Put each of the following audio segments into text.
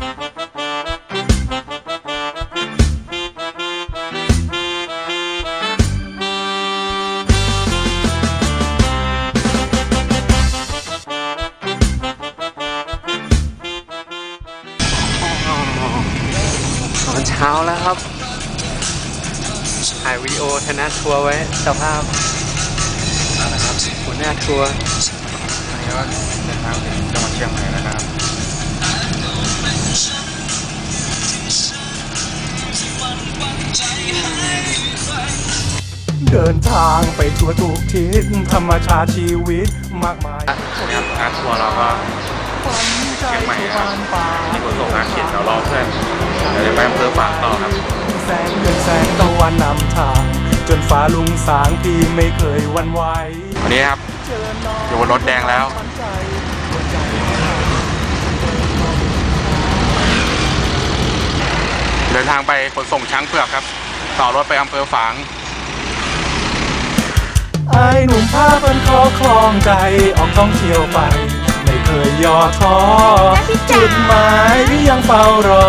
ตอนเช้าแล้วครับ ถ่ายวิดีโอคณะทัวร์ไว้สภาพนะครับหัวหน้าทัวร์อันนี้ก็เดินทางถึงจังหวัดเชียงใหม่แล้วนะครับ เดินทางไปทั่วทุกทิศธรรมชาติชีวิตมากมายนะครับงานทัวร์เราก็เชียงใหม่นะครับมีขนส่งงานเขียนเรารอเพื่อนเดี๋ยวจะไปอำเภอฝางต่อครับแสงเดือนแสงตะวันนำทางจนฟ้าลุงสางพี่ไม่เคยหวันไหววันนี้ครับอยู่บนรถแดงแล้ว ทางไปขนส่งช้างเผือกครับ ต่อรถไปอำเภอฝางไอ้หนุ่มผ้าพันคอคลองใจออกท่องเที่ยวไป ไม่เคยย่อท้อนะพี่จ๋าจุดหมายพี่ยังเฝ้ารอ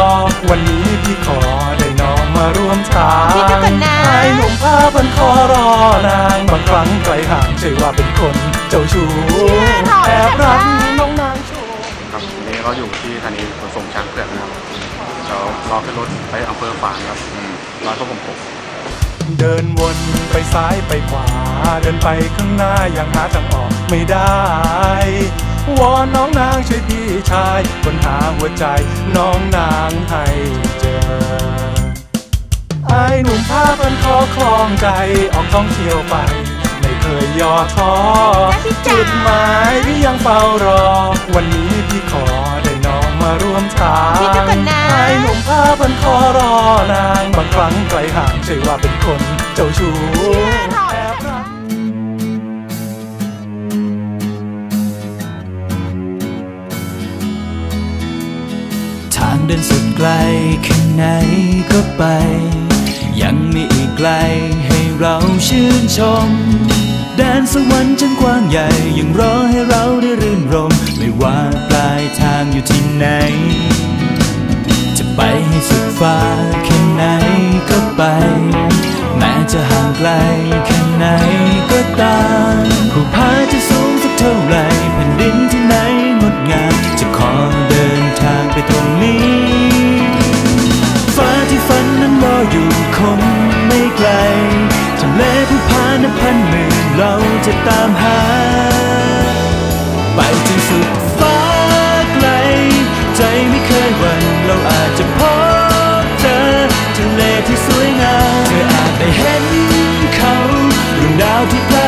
วันนี้พี่ขอได้น้องมาร่วมทางพี่ดูก่อนนะไอ้หนุ่มผ้าพันคอรอนางบางครั้งไกลห่างใช่ว่าเป็นคนเจ้าชู้แอบรักน้องนางโชว์ครับวันนี้เราอยู่ที่สถานีขนส่งช้างเผือกนะครับเดี๋ยว รอขึ้นรถไปอำเภอฝางครับอืมรอพวกผมผมเดินวนไปซ้ายไปขวา เดินไปข้างหน้ายังหาทางออกไม่ได้ วอนน้องนางช่วยพี่ชายค้นหาหัวใจน้องนางให้เจอไอ้หนุ่มผ้าพันคอคลองใจออกท่องเที่ยวไป ไม่เคยย่อท้อนะพี่จ๋าจุดหมายพี่ยังเฝ้ารอ วันนี้พี่ขอได้น้อง มาร่วมทางพี่ดูก่อนนะไอ้หนุ่มผ้าพันคอรอนางบางครั้งไกลห่างใช่ว่าเป็นคนเจ้าชู้แอบรัก ทางเดินสุดไกลแค่ไหนก็ไป ยังมีอีกไกลให้เราชื่นชม แดนสวรรค์ชั้น กว้างใหญ่ยังรอให้เราได้รื่นรม ไม่ว่าปลายทางอยู่ที่ไหน จะไปให้สุดฟ้าแค่ไหนก็ไป แม้จะห่างไกลแค่ไหนก็ตามผู้พา ด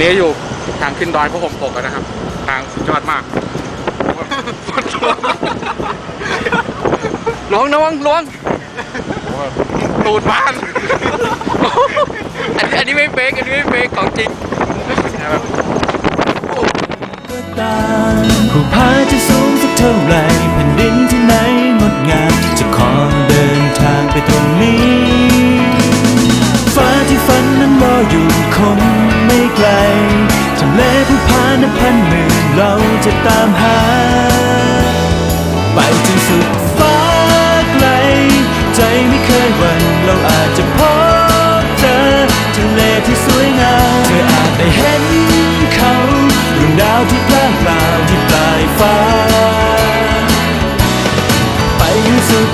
นนี้อยู่ทางขึ้นดอยพวกผมตกนะครับ ทางสุดยอดมากลวงน้องลวงตูดบานอันนี้อันนี้ไม่เฟกอันนี้ไม่เฟกของจริงามหา ไปจนสุดฟ้าไกล ใจไม่เคยหวั่นเราอาจจะพบเจอทะเลที่สวยงามเธออาจได้เห็นเขาดวงดาวที่พล่างเปล่าที่ปลายฟ้า ไปจนสุด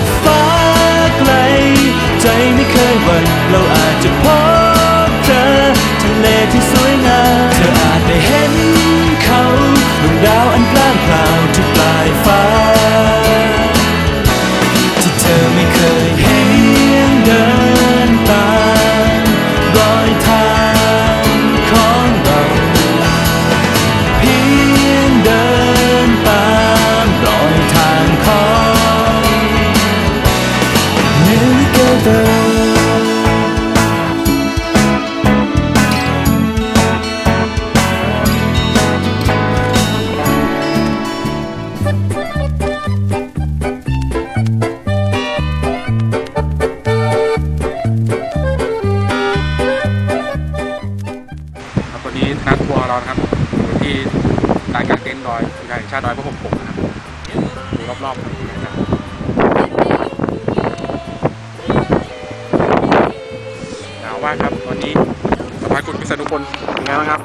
ที่นัดทัวร์เรานะครับอยู่ที่ลานกลางเต็นท์ดอยอุทยานแห่งชาติดอยพระปกผมนะครับดูรอบๆครับหนาวมากครับวันนี้สภาคุณพิษณุพลเป็นไงบ้างครับ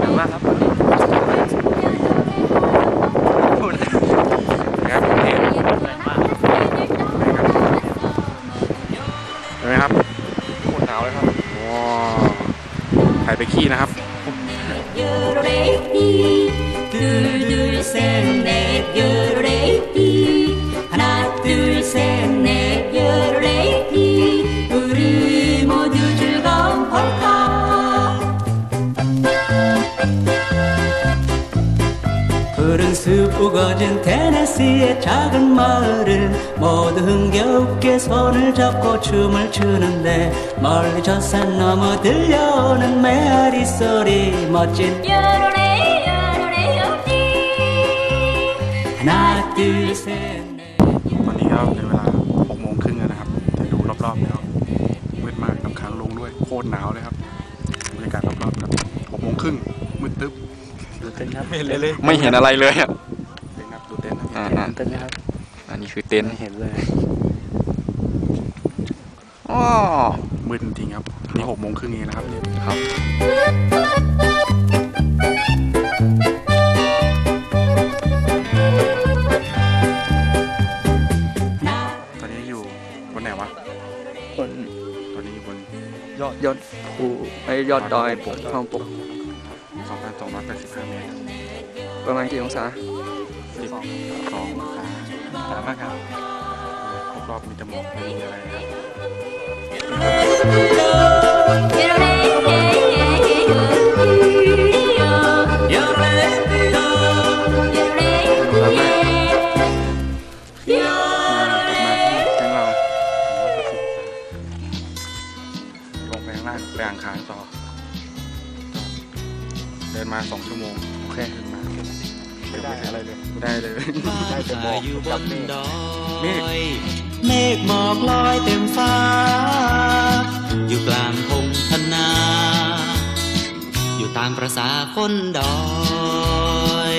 หนาวมากครับ ไปขี้นะครับ 우거진 테네시의 작은 마을을 모두 흥겹게 손을 잡고 춤을 추는데 멀리 저 산 너머 들려오는 메아리 소리 멋진 요로레 요로레 요띠 하나 둘 셋 넷 ตอนนี้ก็เป็นเวลา6โมงครึ่งแล้วนะครับ แต่ดูรอบๆแล้วมืดมากน้ำค้างลงด้วย โคตรหนาวเลยครับบรรยากาศรอบๆครับ6โมงครึ่งมืดตึ๊บ ดูเต็นท์ครับไม่เห็นเลยเลย ไม่เห็นอะไรเลยอ่ะ อ่าเห็อ่านเต็นท์ไหมครับอันนี้คือเต็นท์ไม่เห็นเลยอ๋อมืดจริงๆครับนี่6โมงครึ่งเองนะครับเนี่ยครับ ตอนนี้อยู่บนไหนวะคนตอนนี้อยู่บนยอดยอดภูไอ้ยอดดอยปกท้องปก 2,285เมตรประมาณกี่องศา สองขาหนามากครับรอบมีจมูกไม่มีอะไรครับ อยู่บนดอยเมฆหมอกลอยเต็มฟ้า อยู่กลางพงพนา อยู่ตามประษาคนดอย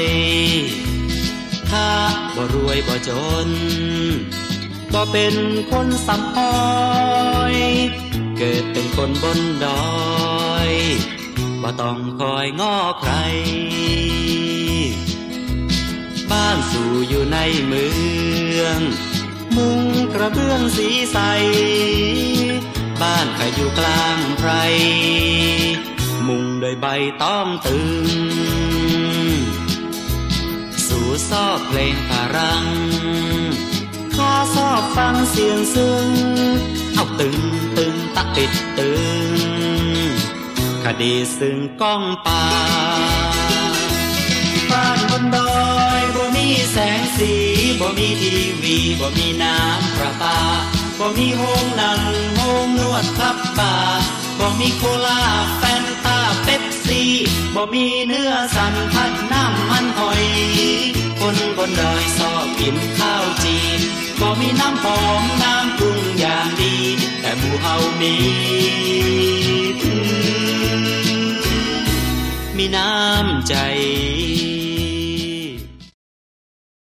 ข้าบ่รวยบ่จน ก็เป็นคนสำอ้อยเกิดเป็นคนบนดอยบ่ต้องคอยง้อใคร บ้านสู่อยู่ในเมือง มุงกระเบื้องสีใส บ้านก็อยู่กลางไพร มุงโดยใบต้องตึง สู่ซอกเพลงฝรั่งข้าชอบฟังเสียงซึ้ง เอาตึงตึงตะติดตึง คดีซึ่งก้องป่าบ้านบนดอยีแสงสีบ่มีทีวีบ่มีน้ำประปาบ่มีโฮงนั่งโฮงนวดพับป่าบ่มีโคลาแฟนตาเป๊ปซี่บ่มีเนื้อสันพัดน้ำมันหอย คนบนดอยซอบกินข้าวจีบ่มีน้ำหอมน้ำปรุงอย่างดี แต่หมู่เฮามีมีน้ำใจ